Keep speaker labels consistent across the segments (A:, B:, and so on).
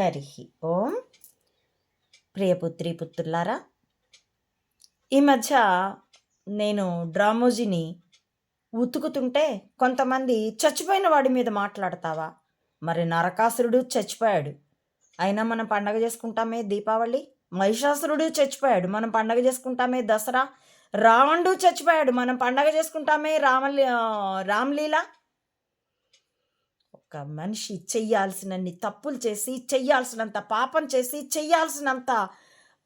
A: హరి ఓం ప్రియపుత్రి పుత్రులారా ఈ మధ్య నేను డ్రామోజీని ఉతుకుతుంటే కొంతమంది చచ్చిపోయిన వాడి మీద మాట్లాడతావా? మరి నరకాసురుడు చచ్చిపోయాడు. అయినా మనం పండగ చేసుకుంటామే దీపావళి మహిషాసురుడు చచ్చిపోయాడు. మనం పండగ చేసుకుంటామే దసరా రావణుడు చచ్చిపోయాడు. మనం పండగ చేసుకుంటామే రామలీ రామ్లీల ఒక మనిషి చెయ్యాల్సినన్ని తప్పులు చేసి చెయ్యాల్సినంత పాపం చేసి చెయ్యాల్సినంత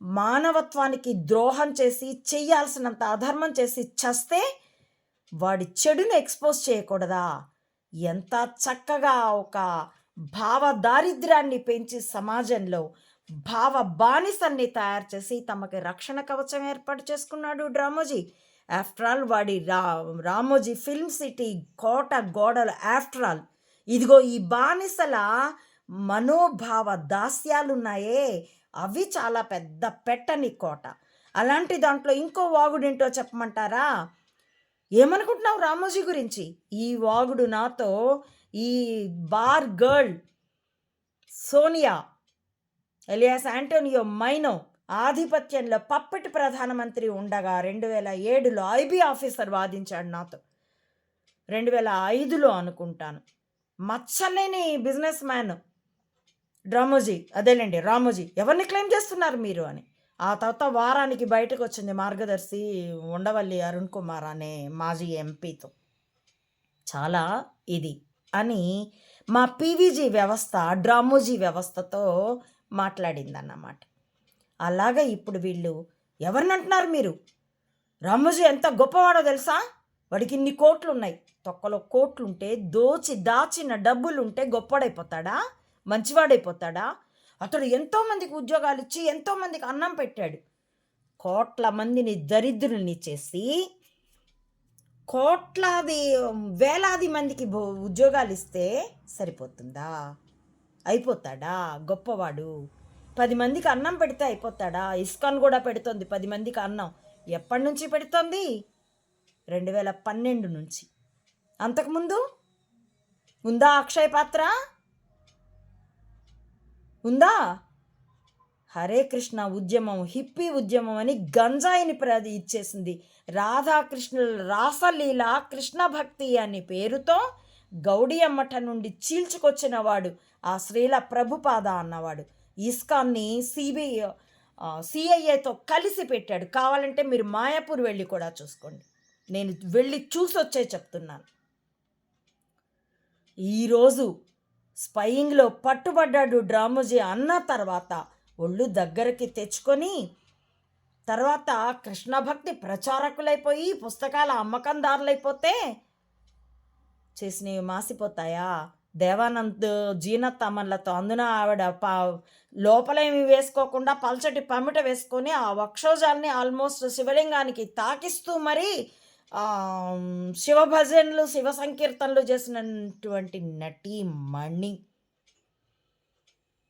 A: మానవత్వానికి ద్రోహం చేసి చెయ్యాల్సినంత అధర్మం చేసి చస్తే వాడి చెడును ఎక్స్పోజ్ చేయకూడదా? ఎంత చక్కగా ఒక భావ దారిద్ర్యాన్ని పెంచి సమాజంలో భావ బానిసన్ని తయారు చేసి తమకి రక్షణ కవచం ఏర్పాటు చేసుకున్నాడు డ్రామోజీ ఆఫ్టర్ ఆల్ వాడి రా రామోజీ ఫిల్మ్ సిటీ కోట గోడలు ఆఫ్టర్ ఆల్ ఇదిగో ఈ బానిసల మనోభావ దాస్యాలున్నాయే. అవి చాలా పెద్ద పెట్టని కోట. అలాంటి దాంట్లో ఇంకో వాగుడేంటో చెప్పమంటారా? ఏమనుకుంటున్నావు రామోజీ గురించి? ఈ వాగుడు నాతో ఈ bar girl Sonia alias Antonio Maino ఆధిపత్యంలో పప్పటి ప్రధానమంత్రి ఉండగా రెండు వేల ఏడులో ఐబీ ఆఫీసర్ వాదించాడు నాతో. రెండు వేల ఐదులో అనుకుంటాను. మచ్చలేని బిజినెస్ మ్యాన్ డ్రామోజీ అదేలేండి రామోజీ. ఎవరిని క్లెయిమ్ చేస్తున్నారు మీరు అని? ఆ తర్వాత వారానికి బయటకు వచ్చింది మార్గదర్శి ఉండవల్లి అరుణ్ కుమార్ అనే మాజీ ఎంపీతో. చాలా ఇది అని మా పీవీజీ వ్యవస్థ డ్రామోజీ వ్యవస్థతో మాట్లాడిందన్నమాట. అలాగా ఇప్పుడు వీళ్ళు ఎవరిని అంటున్నారు మీరు? రామోజీ ఎంత గొప్పవాడో తెలుసా? వాడికి ఇన్ని కోట్లు ఉన్నాయి తొక్కలో కోట్లుంటే దోచి దాచిన డబ్బులుంటే గొప్పడైపోతాడా? మంచివాడైపోతాడా? అతడు ఎంతోమందికి ఉద్యోగాలు ఇచ్చి ఎంతోమందికి అన్నం పెట్టాడు. కోట్ల మందిని దరిద్రుల్ని చేసి కోట్లాది వేలాది మందికి ఉద్యోగాలు ఇస్తే సరిపోతుందా? అయిపోతాడా? గొప్పవాడు. పది మందికి అన్నం పెడితే అయిపోతాడా? ఇస్కాన్ కూడా పెడుతోంది పది మందికి అన్నం. ఎప్పటి నుంచి పెడుతోంది? రెండు వేల పన్నెండు నుంచి. అంతకుముందు ఉందా అక్షయ్ పాత్ర? ఉందా? హరే కృష్ణ ఉద్యమం హిప్పీ ఉద్యమం అని గంజాయిని ప్రది ఇచ్చేసింది. రాధాకృష్ణుల రాసలీల కృష్ణ భక్తి అనే పేరుతో గౌడియమ్మఠ నుండి చీల్చుకొచ్చిన వాడు ఆ శ్రీల ప్రభుపాద అన్నవాడు. ఇస్కాన్ని సిబిఐ సిఐఏతో కలిసి పెట్టాడు. కావాలంటే మీరు మాయాపూర్ వెళ్ళి కూడా చూసుకోండి. నేను వెళ్ళి చూసొచ్చే చెప్తున్నాను. ఈరోజు స్పయింగ్లో పట్టుబడ్డాడు డ్రామోజీ అన్న తర్వాత ఒళ్ళు దగ్గరికి తెచ్చుకొని తర్వాత కృష్ణ భక్తి ప్రచారకులైపోయి పుస్తకాల అమ్మకందారులైపోతే చేసినవి మాసిపోతాయా? దేవానంద్ జీనత్ అందున ఆవిడ పా లోపలేమి వేసుకోకుండా పల్చటి పమిట వేసుకొని ఆ వక్షోజాల్ని ఆల్మోస్ట్ శివలింగానికి తాకిస్తూ మరి శివ భజనలు శివ సంకీర్తనలు చేసినటువంటి నటి మణి.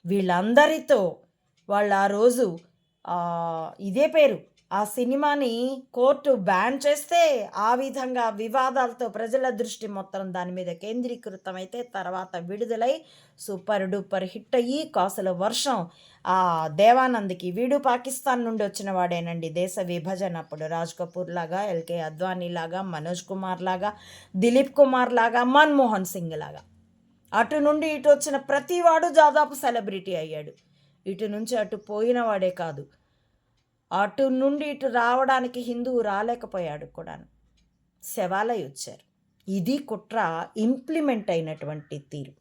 A: వీళ్ళందరితో వాళ్ళు ఆ రోజు ఇదే పేరు. ఆ సినిమాని కోర్టు బ్యాన్ చేస్తే ఆ విధంగా వివాదాలతో ప్రజల దృష్టి మొత్తం దాని మీద కేంద్రీకృతమైతే తర్వాత విడుదలై సూపర్ డూపర్ హిట్ అయ్యి కాసుల వర్షం ఆ దేవానంద్కి వీడు పాకిస్తాన్ నుండి వచ్చిన వాడేనండి. దేశ విభజన అప్పుడు రాజ్ కపూర్ లాగా ఎల్కే అద్వానీ లాగా మనోజ్ కుమార్ లాగా దిలీప్ కుమార్ లాగా మన్మోహన్ సింగ్ లాగా. అటు నుండి ఇటు వచ్చిన ప్రతివాడు దాదాపు సెలబ్రిటీ అయ్యాడు. ఇటు నుంచి అటు పోయినవాడే కాదు. అటు నుండి ఇటు రావడానికి హిందువు రాలేకపోయాడు కూడా శవాలై వచ్చారు ఇది కుట్ర ఇంప్లిమెంట్ అయినటువంటి తీరు.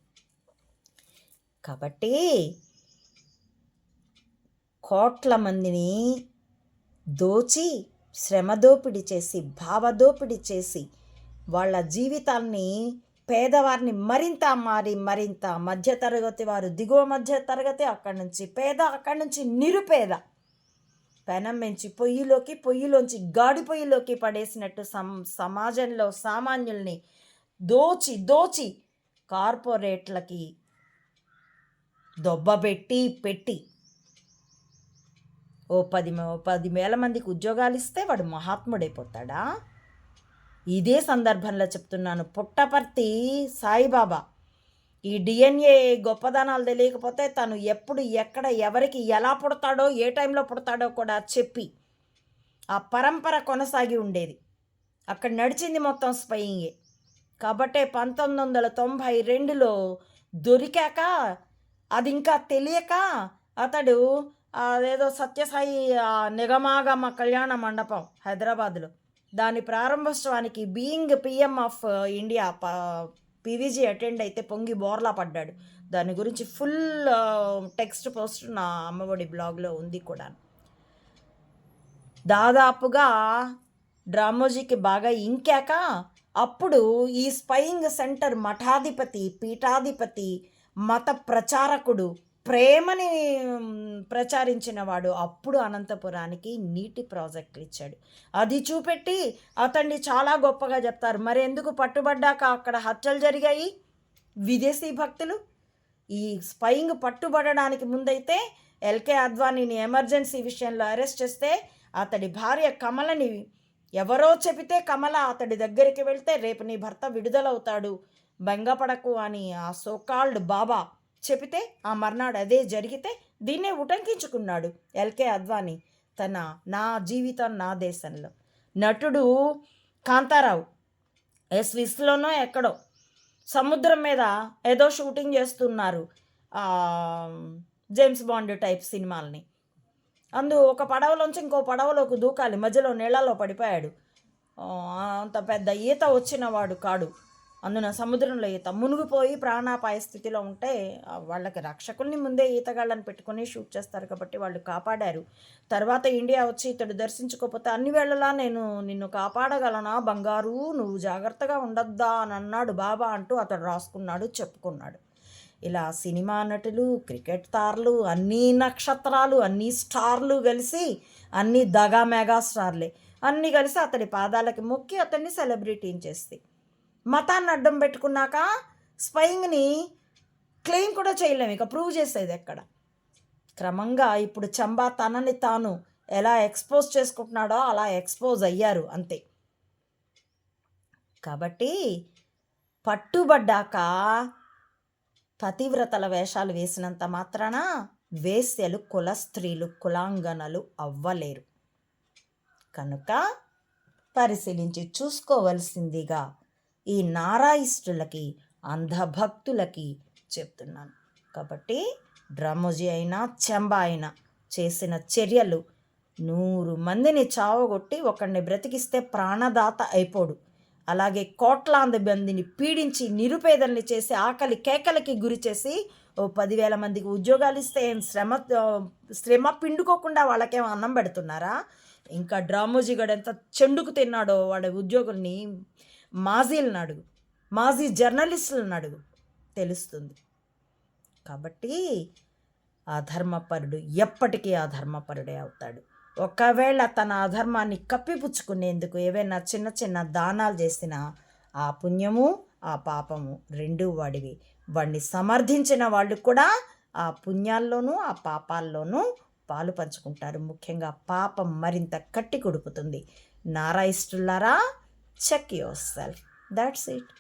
A: కాబట్టి కోట్ల మందిని దోచి శ్రమదోపిడి చేసి భావదోపిడి చేసి వాళ్ళ జీవితాల్ని పేదవారిని మరింత మారి మరింత మధ్యతరగతి వారు దిగువ మధ్య తరగతి అక్కడి నుంచి పేద అక్కడి నుంచి నిరుపేద పెనం పెంచి పొయ్యిలోకి పొయ్యిలోంచి గాడి పొయ్యిలోకి పడేసినట్టు సమ్ సమాజంలో సామాన్యుల్ని దోచి దోచి కార్పొరేట్లకి దొబ్బబెట్టి పెట్టి ఓ పది మ- పది వేల మందికి ఉద్యోగాలు ఇస్తే వాడు మహాత్ముడైపోతాడా? ఇదే సందర్భంలో చెప్తున్నాను. పుట్టపర్తి సాయిబాబా ఈ డిఎన్ఏ గొప్పదనాలు తెలియకపోతే తను ఎప్పుడు ఎక్కడ ఎవరికి ఎలా పుడతాడో ఏ టైంలో పుడతాడో కూడా చెప్పి ఆ పరంపర కొనసాగి ఉండేది. అక్కడ నడిచింది మొత్తం స్పయింగే. కాబట్టే పంతొమ్మిది వందల తొంభై రెండులో దొరికాక అది ఇంకా తెలియక అతడు అదేదో సత్యసాయి ఆ నిగమాగమ కళ్యాణ మండపం హైదరాబాద్లో దాని ప్రారంభోత్సవానికి being PM of India PVG attend అయితే పొంగి బోర్లా పడ్డాడు. దాని గురించి ఫుల్ టెక్స్ట్ పోస్ట్ నా అమ్మఒడి బ్లాగ్లో ఉంది కూడా. దాదాపుగా డ్రామోజీకి బాగా ఇంకాక అప్పుడు ఈ స్పయింగ్ సెంటర్ మఠాధిపతి పీఠాధిపతి మత ప్రచారకుడు ప్రేమని ప్రచారించినవాడు ప్రచారించిన వాడు అప్పుడు అనంతపురానికి నీటి ప్రాజెక్టులు ఇచ్చాడు. అది చూపెట్టి అతన్ని చాలా గొప్పగా చెప్తారు. మరి ఎందుకు పట్టుబడ్డాక అక్కడ హత్యలు జరిగాయి? విదేశీ భక్తులు. ఈ స్పయింగ్ పట్టుబడడానికి ముందైతే ఎల్కే అద్వానీని ఎమర్జెన్సీ విషయంలో అరెస్ట్ చేస్తే అతడి భార్య కమలని ఎవరో చెబితే కమల అతడి దగ్గరికి వెళ్తే రేపు నీ భర్త విడుదలవుతాడు. బెంగపడకు అని ఆ సోకాల్డ్ బాబా చెబితే ఆ మర్నాడు అదే జరిగితే దీన్నే ఉటంకించుకున్నాడు ఎల్కే అద్వానీ తన నా జీవితం నా దేశంలో. నటుడు కాంతారావు ఏ స్విస్లోనో ఎక్కడో సముద్రం మీద ఏదో షూటింగ్ చేస్తున్నారు జేమ్స్ బాండ్ టైప్ సినిమాల్ని. అందు ఒక పడవలోంచి ఇంకో పడవలోకి దూకాలి మధ్యలో నీళ్ళలో పడిపోయాడు. అంత పెద్ద ఈత వచ్చినవాడు కాడు. అందున సముద్రంలో ఈత మునిగిపోయి ప్రాణాపాయ స్థితిలో ఉంటే వాళ్ళకి రక్షకుల్ని ముందే ఈతగాళ్ళని పెట్టుకొని షూట్ చేస్తారు కాబట్టి వాళ్ళు కాపాడారు. తర్వాత ఇండియా వచ్చి ఇతడు దర్శించుకోకపోతే అన్ని వేళలా నేను నిన్ను కాపాడగలనా? బంగారు నువ్వు జాగ్రత్తగా ఉండొద్దా? అని అన్నాడు బాబా అంటూ అతడు రాసుకున్నాడు చెప్పుకున్నాడు. ఇలా సినిమా నటులు క్రికెట్ తారలు అన్ని నక్షత్రాలు అన్ని స్టార్లు కలిసి అన్ని దగా మెగా స్టార్లే. అన్నీ కలిసి అతడి పాదాలకి మొక్కి అతన్ని సెలబ్రిటీని చేస్తాయి మతాన్ని అడ్డం పెట్టుకున్నాక స్పయింగ్ని క్లెయిమ్ కూడా చేయలేము. ఇక ప్రూవ్ చేసేది ఎక్కడ? క్రమంగా ఇప్పుడు చంబా తనని తాను ఎలా ఎక్స్పోజ్ చేసుకుంటున్నాడో అలా ఎక్స్పోజ్ అయ్యారు అంతే. కాబట్టి పట్టుబడ్డాక పతివ్రతల వేషాలు వేసినంత మాత్రాన వేశ్యలు కుల స్త్రీలు కులాంగనలు అవ్వలేరు. కనుక పరిశీలించి చూసుకోవలసిందిగా ఈ నారాయిష్టులకి అంధభక్తులకి చెప్తున్నాను. కాబట్టి డ్రమోజీ అయినా చెంబా అయినా చేసిన చర్యలు నూరు మందిని చావగొట్టి ఒకరిని బ్రతికిస్తే ప్రాణదాత అయిపోడు. అలాగే కోట్లాంది మందిని పీడించి నిరుపేదల్ని చేసి ఆకలి కేకలకి గురి చేసి ఓ పదివేల మందికి ఉద్యోగాలు ఇస్తే ఏం శ్రమ శ్రమ పిండుకోకుండా వాళ్ళకేం అన్నం పెడుతున్నారా? ఇంకా డ్రామోజీ గడు ఎంత చెండుకు తిన్నాడో వాడి ఉద్యోగుల్ని మాజీలను అడుగు. మాజీ జర్నలిస్టులను అడుగు. తెలుస్తుంది. కాబట్టి అధర్మపరుడు ఎప్పటికీ అధర్మపరుడే అవుతాడు. ఒకవేళ తన అధర్మాన్ని కప్పిపుచ్చుకునేందుకు ఏవైనా చిన్న చిన్న దానాలు చేసినా ఆ పుణ్యము ఆ పాపము రెండూ వాడివి. వాడిని సమర్థించిన వాళ్ళు కూడా ఆ పుణ్యాల్లోనూ ఆ పాపాల్లోనూ పాలు పంచుకుంటారు ముఖ్యంగా పాపం మరింత కట్టి కొడుకుతుంది. నారాయిష్టులారా check yourself that's it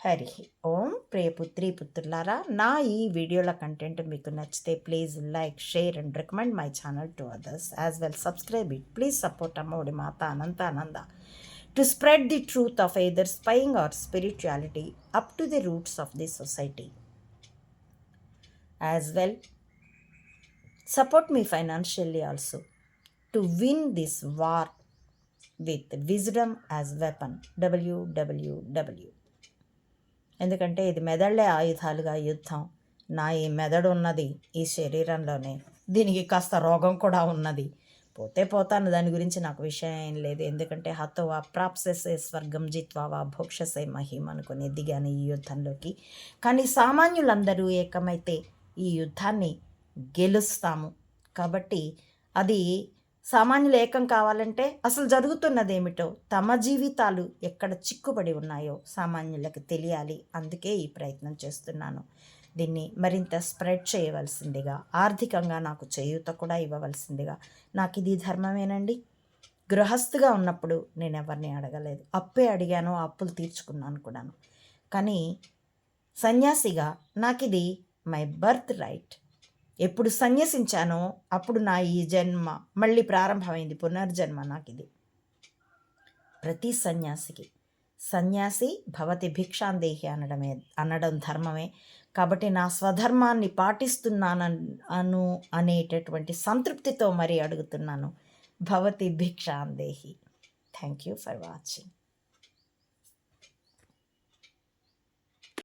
A: Hari Om ప్రియపుత్రి పుత్రులారా నా ఈ వీడియోల కంటెంట్ మీకు నచ్చితే please like share and recommend my channel to others as well subscribe it please support Ammavodi Mata Ananta Ananda to spread the truth of either spying or spirituality up to the roots of the society as well support me financially also to win this war with wisdom as weapon WWW ఎందుకంటే ఇది మెదళ్ళే ఆయుధాలుగా యుద్ధం. నా ఈ మెదడు ఉన్నది ఈ శరీరంలోనే. దీనికి కాస్త రోగం కూడా ఉన్నది. పోతే పోతాను దాని గురించి నాకు విషయం ఏం లేదు. ఎందుకంటే హతోవా ప్రాప్సెసే స్వర్గం జిత్వావా భోక్షసే మహిం అనుకుని దిగాను ఈ యుద్ధంలోకి. కానీ సామాన్యులందరూ ఏకమైతే ఈ యుద్ధాన్ని గెలుస్తాము. కాబట్టి అది సామాన్యులు ఏకం కావాలంటే అసలు జరుగుతున్నది ఏమిటో తమ జీవితాలు ఎక్కడ చిక్కుబడి ఉన్నాయో సామాన్యులకు తెలియాలి. అందుకే ఈ ప్రయత్నం చేస్తున్నాను. దీన్ని మరింత స్ప్రెడ్ చేయవలసిందిగా ఆర్థికంగా నాకు చేయూత కూడా ఇవ్వవలసిందిగా. నాకు ఇది ధర్మమేనండి. గృహస్థుగా ఉన్నప్పుడు నేను ఎవరిని అడగలేదు. అప్పే అడిగాను అప్పులు తీర్చుకున్నాను కూడాను. కానీ సన్యాసిగా నాకు ఇది మై బర్త్ రైట్. ఎప్పుడు సన్యసించానో అప్పుడు నా ఈ జన్మ మళ్ళీ ప్రారంభమైంది పునర్జన్మ నాకు ఇది ప్రతి సన్యాసికి సన్యాసి భవతి భిక్షాందేహి అనడమే అనడం ధర్మమే. కాబట్టి నా స్వధర్మాన్ని పాటిస్తున్నాను అను అనేటటువంటి సంతృప్తితో మరి అడుగుతున్నాను. భవతి భిక్షాందేహి. Thank you for watching